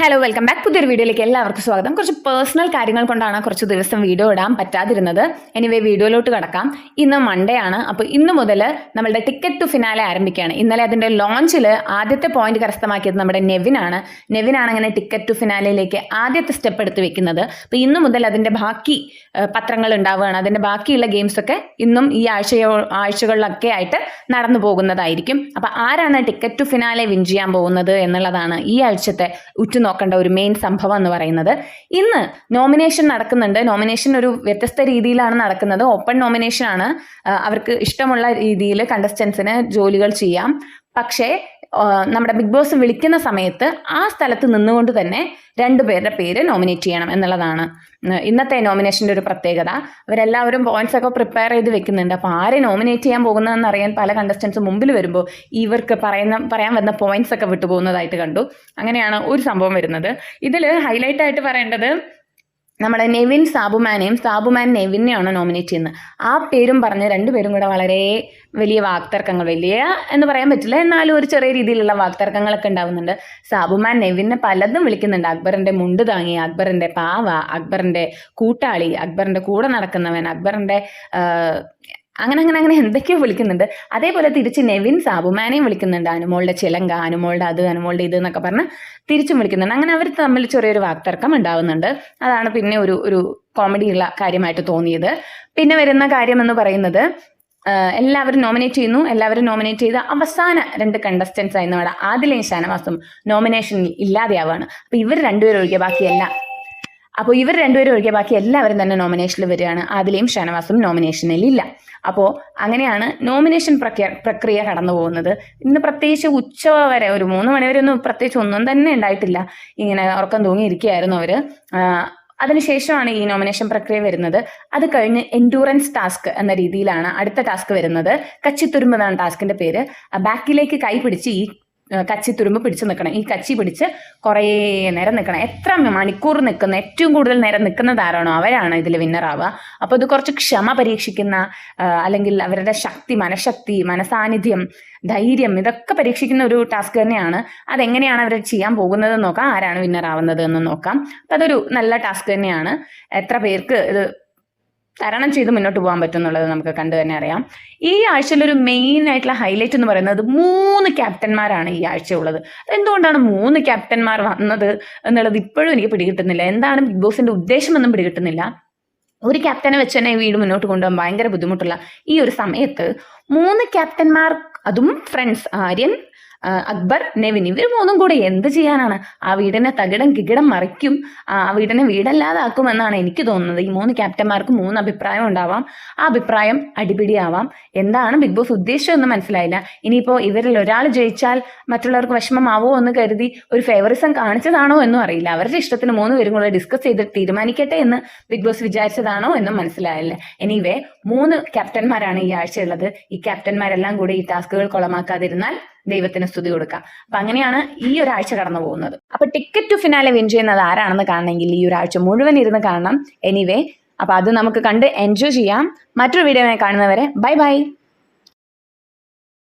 Hello welcome back പുതിയൊരു വീഡിയോയിലേക്ക് എല്ലാവർക്കും സ്വാഗതം. കുറച്ച് പേഴ്സണൽ കാര്യങ്ങൾ കൊണ്ടാണ് കുറച്ച് ദിവസം വീഡിയോ ഇടാൻ പറ്റാതിരുന്നത്. എനിവേ വീഡിയോയിലോട്ട് കടക്കാം. ഇന്ന് മൺഡേ ആണ്. അപ്പോൾ ഇന്ന് മുതൽ നമ്മളുടെ ടിക്കറ്റ് ടു ഫിനാലെ ആരംഭിക്കുകയാണ്. ഇന്നലെ അതിന്റെ ലോഞ്ചിൽ ആദ്യത്തെ പോയിന്റ് കരസ്ഥമാക്കിയത് നമ്മുടെ നെവിനാണ് നെവിനാണ് അങ്ങനെ ടിക്കറ്റ് ടു ഫിനാലയിലേക്ക് ആദ്യത്തെ സ്റ്റെപ്പ് എടുത്ത് വെക്കുന്നത്. അപ്പോൾ ഇന്ന് മുതൽ അതിന്റെ ബാക്കി പത്രങ്ങൾ ഉണ്ടാവുകയാണ്. അതിന്റെ ബാക്കിയുള്ള ഗെയിംസൊക്കെ ഇന്നും ഈ ആഴ്ചയോ ആഴ്ചകളിലൊക്കെ ആയിട്ട് നടന്നു പോകുന്നതായിരിക്കും. അപ്പോൾ ആരാണ് ടിക്കറ്റ് ടു ഫിനാലെ വിൻ ചെയ്യാൻ പോകുന്നത് എന്നുള്ളതാണ് ഈ ആഴ്ചത്തെ ഉറ്റുനോക്കേണ്ട ഒരു മെയിൻ സംഭവം എന്ന് പറയുന്നത്. ഇന്ന് നോമിനേഷൻ നടക്കുന്നുണ്ട്. നോമിനേഷൻ ഒരു വ്യത്യസ്ത രീതിയിലാണ് നടക്കുന്നത്. ഓപ്പൺ നോമിനേഷൻ ആണ്. അവർക്ക് ഇഷ്ടമുള്ള രീതിയിൽ കണ്ടസ്റ്റൻസിന് ജോലികൾ ചെയ്യാം. പക്ഷേ നമ്മുടെ ബിഗ് ബോസ് വിളിക്കുന്ന സമയത്ത് ആ സ്ഥലത്ത് നിന്നുകൊണ്ട് തന്നെ രണ്ടുപേരുടെ പേര് നോമിനേറ്റ് ചെയ്യണം എന്നുള്ളതാണ്. ഇന്നത്തെ നോമിനേഷന്റെ ഒരു പ്രത്യേകത. അവരെല്ലാവരും പോയിന്റ്സ് ഒക്കെ പ്രിപ്പയർ ചെയ്ത് വെക്കുന്നുണ്ട്. അപ്പോൾ ആരെ നോമിനേറ്റ് ചെയ്യാൻ പോകുന്നതെന്ന് അറിയാൻ പല കണ്ടസ്റ്റൻസ് മുമ്പിൽ വരുമ്പോൾ ഇവർക്ക് പറയുന്ന പറയാൻ വന്ന പോയിന്റ്സ് ഒക്കെ വിട്ടുപോകുന്നതായിട്ട് കണ്ടു. അങ്ങനെയാണ് ഒരു സംഭവം വരുന്നത്. ഇതിൽ ഹൈലൈറ്റ് ആയിട്ട് പറയേണ്ടത് നമ്മുടെ നെവിൻ സാബുമാനെയും സാബുമാൻ നെവിനെയാണ് നോമിനേറ്റ് ചെയ്യുന്നത്. ആ പേരും പറഞ്ഞ് രണ്ടുപേരും കൂടെ വളരെ വലിയ വാക്തർക്കങ്ങൾ വലിയ എന്ന് പറയാൻ പറ്റില്ല എന്നാലും ഒരു ചെറിയ രീതിയിലുള്ള വാക്തർക്കങ്ങളൊക്കെ ഉണ്ടാവുന്നുണ്ട്. സാബുമാൻ നെവിനെ പലതും വിളിക്കുന്നുണ്ട്. അക്ബറിന്റെ മുണ്ട് താങ്ങി അക്ബറിന്റെ പാവ അക്ബറിന്റെ കൂട്ടാളി അക്ബറിന്റെ കൂടെ നടക്കുന്നവൻ അക്ബറിന്റെ ആ, അങ്ങനെ അങ്ങനെ അങ്ങനെ എന്തൊക്കെയോ വിളിക്കുന്നുണ്ട്. അതേപോലെ തിരിച്ച് നെവിൻ സാബുമാനെയും വിളിക്കുന്നുണ്ട്. അനുമോളുടെ ചിലങ്ക അനുമോളുടെ അത് അനുമോളുടെ ഇത് എന്നൊക്കെ പറഞ്ഞ് തിരിച്ചും വിളിക്കുന്നുണ്ട്. അങ്ങനെ അവർ തമ്മിൽ ചെറിയൊരു വാക്തർക്കം ഉണ്ടാവുന്നുണ്ട്. അതാണ് പിന്നെ ഒരു ഒരു കോമഡിയുള്ള കാര്യമായിട്ട് തോന്നിയത്. പിന്നെ വരുന്ന കാര്യം എന്ന് പറയുന്നത് എല്ലാവരും നോമിനേറ്റ് ചെയ്യുന്നു. എല്ലാവരും നോമിനേറ്റ് ചെയ്ത അവസാന രണ്ട് കണ്ടസ്റ്റൻസ് ആയി നമ്മുടെ ആദിലയും ഷാനവാസും നോമിനേഷനിൽ ഇല്ലാതെയാവുകയാണ് അപ്പോൾ ഇവർ രണ്ടുപേരും ഒഴികെ ബാക്കിയെല്ലാം അപ്പോൾ ഇവർ രണ്ടുപേരും ഒഴികെ ബാക്കി എല്ലാവരും തന്നെ നോമിനേഷനിൽ വരികയാണ്. ആദിലയും ഷാനവാസും നോമിനേഷനിൽ ഇല്ല. അപ്പോൾ അങ്ങനെയാണ് നോമിനേഷൻ പ്രക്രിയ പ്രക്രിയ കടന്നു പോകുന്നത്. ഇന്ന് പ്രത്യേകിച്ച് ഉച്ച വരെ ഒരു മൂന്ന് മണിവരെ ഒന്നും പ്രത്യേകിച്ച് ഒന്നും തന്നെ ഉണ്ടായിട്ടില്ല. ഇങ്ങനെ ഉറക്കം തൂങ്ങിയിരിക്കുകയായിരുന്നു അവർ അതിനുശേഷമാണ് ഈ നോമിനേഷൻ പ്രക്രിയ വരുന്നത്. അത് കഴിഞ്ഞ് എൻഡൂറൻസ് ടാസ്ക് എന്ന രീതിയിലാണ് അടുത്ത ടാസ്ക് വരുന്നത്. കച്ചിത്തുരുമ്പെന്നാണ് ടാസ്കിന്റെ പേര്. ബാക്കിലേക്ക് കൈ പിടിച്ച് ഈ കച്ചി തുരുമ്പ് പിടിച്ച് നിൽക്കണം. ഈ കച്ചി പിടിച്ച് കുറേ നേരം നിൽക്കണം. എത്ര മണിക്കൂർ നിൽക്കുന്ന ഏറ്റവും കൂടുതൽ നേരം നിൽക്കുന്നത് ആരാണോ അവരാണ് ഇതിൽ വിന്നറാവുക അപ്പോൾ ഇത് കുറച്ച് ക്ഷമ പരീക്ഷിക്കുന്ന അല്ലെങ്കിൽ അവരുടെ ശക്തി മനഃശക്തി മനസാന്നിധ്യം ധൈര്യം ഇതൊക്കെ പരീക്ഷിക്കുന്ന ഒരു ടാസ്ക് തന്നെയാണ്. അതെങ്ങനെയാണ് അവർ ചെയ്യാൻ പോകുന്നത് നോക്കാം. ആരാണ് വിന്നർ ആവുന്നത് എന്ന് നോക്കാം. അപ്പം അതൊരു നല്ല ടാസ്ക് തന്നെയാണ്. എത്ര പേർക്ക് ഇത് തരണം ചെയ്ത് മുന്നോട്ട് പോകാൻ പറ്റും എന്നുള്ളത് നമുക്ക് കണ്ടു തന്നെ അറിയാം. ഈ ആഴ്ചയിൽ ഒരു മെയിൻ ആയിട്ടുള്ള ഹൈലൈറ്റ് എന്ന് പറയുന്നത് മൂന്ന് ക്യാപ്റ്റന്മാരാണ് ഈ ആഴ്ച ഉള്ളത്. എന്തുകൊണ്ടാണ് മൂന്ന് ക്യാപ്റ്റന്മാർ വന്നത് എന്നുള്ളത് ഇപ്പോഴും എനിക്ക് പിടികിട്ടുന്നില്ല. എന്താണ് ബിഗ് ബോസിന്റെ ഉദ്ദേശമൊന്നും പിടികിട്ടുന്നില്ല. ഒരു ക്യാപ്റ്റനെ വെച്ച് തന്നെ വീട് മുന്നോട്ട് കൊണ്ടുപോകാൻ ഭയങ്കര ബുദ്ധിമുട്ടുള്ള ഈ ഒരു സമയത്ത് മൂന്ന് ക്യാപ്റ്റന്മാർ അതും ഫ്രണ്ട്സ് ആര്യൻ അക്ബർ നെവിൻ ഇവർ മൂന്നും കൂടെ എന്ത് ചെയ്യാനാണ്? ആ വീടിനെ തകിടം കികിടം മറിക്കും. ആ വീടിനെ വീടല്ലാതാക്കും എന്നാണ് എനിക്ക് തോന്നുന്നത്. ഈ മൂന്ന് ക്യാപ്റ്റന്മാർക്ക് മൂന്ന് അഭിപ്രായം ഉണ്ടാവാം. ആ അഭിപ്രായം അടിപിടിയാവാം. എന്താണ് ബിഗ് ബോസ് ഉദ്ദേശമെന്ന് മനസ്സിലായില്ല. ഇനിയിപ്പോൾ ഇവരിൽ ഒരാൾ ജയിച്ചാൽ മറ്റുള്ളവർക്ക് വിഷമമാവോ എന്ന് കരുതി ഒരു ഫേവറിസം കാണിച്ചതാണോ എന്നും അറിയില്ല. അവരുടെ ഇഷ്ടത്തിന് മൂന്ന് പേരും കൂടെ ഡിസ്കസ് ചെയ്ത് തീരുമാനിക്കട്ടെ എന്ന് ബിഗ് ബോസ് വിചാരിച്ചതാണോ എന്നും മനസ്സിലായില്ല. എനിവേ മൂന്ന് ക്യാപ്റ്റന്മാരാണ് ഈ ആഴ്ചയുള്ളത് ഈ ക്യാപ്റ്റന്മാരെല്ലാം കൂടി ഈ ടാസ്കുകൾ കൊളമാക്കാതിരുന്നാൽ ദൈവത്തിന് സ്തുതി കൊടുക്കാം. അപ്പൊ അങ്ങനെയാണ് ഈ ഒരാഴ്ച കടന്നു പോകുന്നത്. അപ്പൊ ടിക്കറ്റ് ടു ഫിനാലെ വിൻ ചെയ്യുന്നത് ആരാണെന്ന് കാണണമെങ്കിൽ ഈ ഒരാഴ്ച മുഴുവൻ ഇരുന്ന് കാണണം. എനിവേ അപ്പൊ അത് നമുക്ക് കണ്ട് എൻജോയ് ചെയ്യാം. മറ്റൊരു വീഡിയോ കാണുന്നവരെ ബൈ ബൈ.